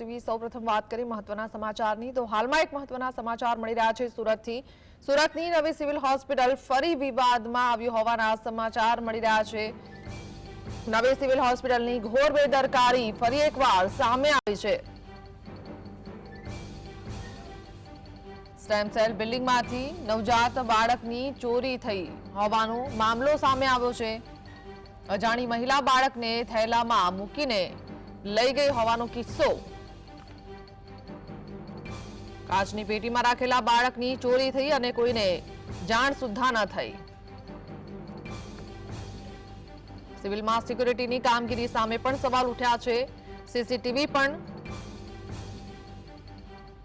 TV સૌપ્રથમ નવજાત બાળકની ચોરી થઈ હોવાનો મામલો સામે આવ્યો છે. અજાણી મહિલા બાળકને થેલામાં મૂકીને લઈ ગઈ હોવાનો કિસ્સો કાચની પેટીમાં રાખેલા બાળકની ચોરી થઈ અને કોઈને જાણ સુદ્ધા ન થઈ. સિવિલમાં સિક્યુરિટીની કામગીરી સામે પણ સવાલ ઉઠ્યા છે. સીસીટીવી પણ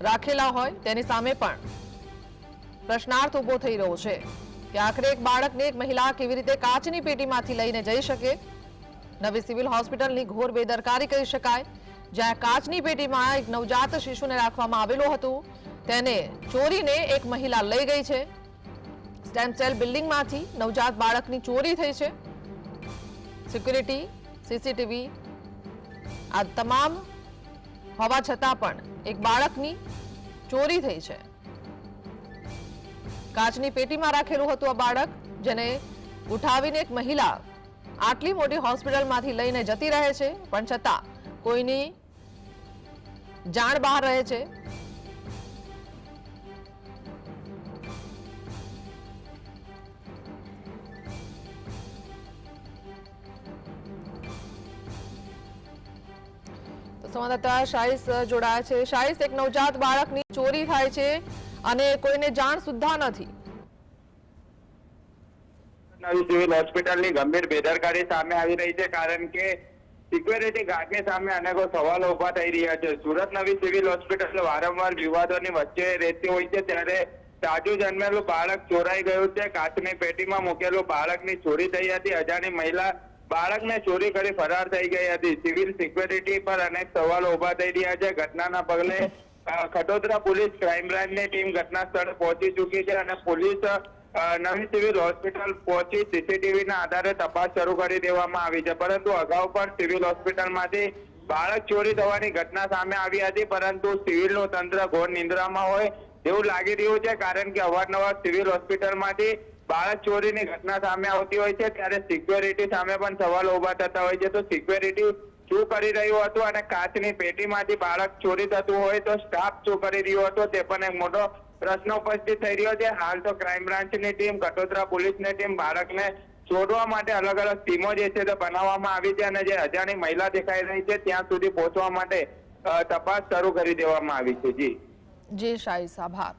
રાખેલા હોય તેની સામે પણ પ્રશ્નાર્થ ઊભો થઈ રહ્યો છે કે આખરે એક બાળકને એક મહિલા કેવી રીતે કાચની પેટીમાંથી લઈને જઈ શકે? નવી સિવિલ હોસ્પિટલની ઘોર બેદરકારી કહી શકાય. જ્યાં કાચની પેટીમાં એક નવજાત શિશુને રાખવામાં આવેલું હતું. તેને ચોરીને એક મહિલા લઈ ગઈ છે. સ્ટેમ સેલ બિલ્ડિંગમાંથી નવજાત બાળકની ચોરી થઈ છે. સિક્યુરિટી, સીસીટીવી, આ તમામ હોવા છતાં પણ એક બાળકની ચોરી થઈ છે. કાચની પેટીમાં રાખેલું હતું આ બાળક, જેને ઉઠાવીને એક મહિલા આટલી મોટી હોસ્પિટલમાંથી લઈને જતી રહે છે. પણ છતાં કોઈની જાણ બહાર રહે છે? સંવાદદાતા શાહીસ જોડાયા છે. શાહીસ, એક નવજાત બાળકની ચોરી થાય છે અને કોઈને જાણ સુદ્ધા નથી. નવી સિવિલ હોસ્પિટલની ગંભીર બેદરકારી સામે આવી રહી છે, કારણ કે સિક્યોરિટી ગાર્ડની સામે અનેકો સવાલો ઊભા થઈ રહ્યા છે. સુરત નવી સિવિલ હોસ્પિટલ વારંવાર વિવાદોની વચ્ચે રહેતી હોય છે, ત્યારે તાજુ જન્મેલું બાળક ચોરાઈ ગયું છે. કાચની પેટીમાં મૂકેલું બાળકની ચોરી થઈ હતી. અજાણી મહિલા બાળકને ચોરી કરી ફરાર થઈ ગઈ હતી. સિવિલ સિક્યોરિટી પર અનેક સવાલો ઊભા થઈ રહ્યા છે. ઘટનાના પગલે ખટોદરા પોલીસ ક્રાઇમ બ્રાન્ચની ટીમ ઘટના સ્થળે પહોંચી ચૂકી છે અને પોલીસ નવી સિવિલ હોસ્પિટલ પહોંચી સીસીટીવી ના આધારે તપાસ શરૂ કરી દેવામાં આવી છે. પરંતુ અગાઉ પણ સિવિલ હોસ્પિટલમાંથી બાળક ચોરી થવાની ઘટના સામે આવી હતી, પરંતુ સિવિલનું તંત્ર ઘોર નિંદ્રામાં હોય એવું લાગી રહ્યું છે. કારણ કે અવારનવાર સિવિલ હોસ્પિટલમાંથી બાળક ચોરીની ઘટના સામે આવતી હોય છે, ત્યારે સિક્યોરિટી સામે પણ સવાલો ઊભા થતા હોય છે. તો સિક્યોરિટી શું કરી રહ્યું હતું અને કાચની પેટીમાંથી બાળક ચોરી થતું હોય તો સ્ટાફ શું કરી રહ્યો હતો, તે પણ એક મોટો પ્રશ્ન ઉપસ્થિત થઈ રહ્યો છે. હાલ તો ક્રાઇમ બ્રાન્ચની ટીમ કટોદરા પોલીસની ટીમ બાળકને શોધવા માટે અલગ અલગ ટીમો જે છે તે બનાવવામાં આવી છે અને જે અજાણી મહિલા દેખાઈ રહી છે, ત્યાં સુધી પહોંચવા માટે તપાસ શરૂ કરી દેવામાં આવી છે. જી. જી, શાહી આભાર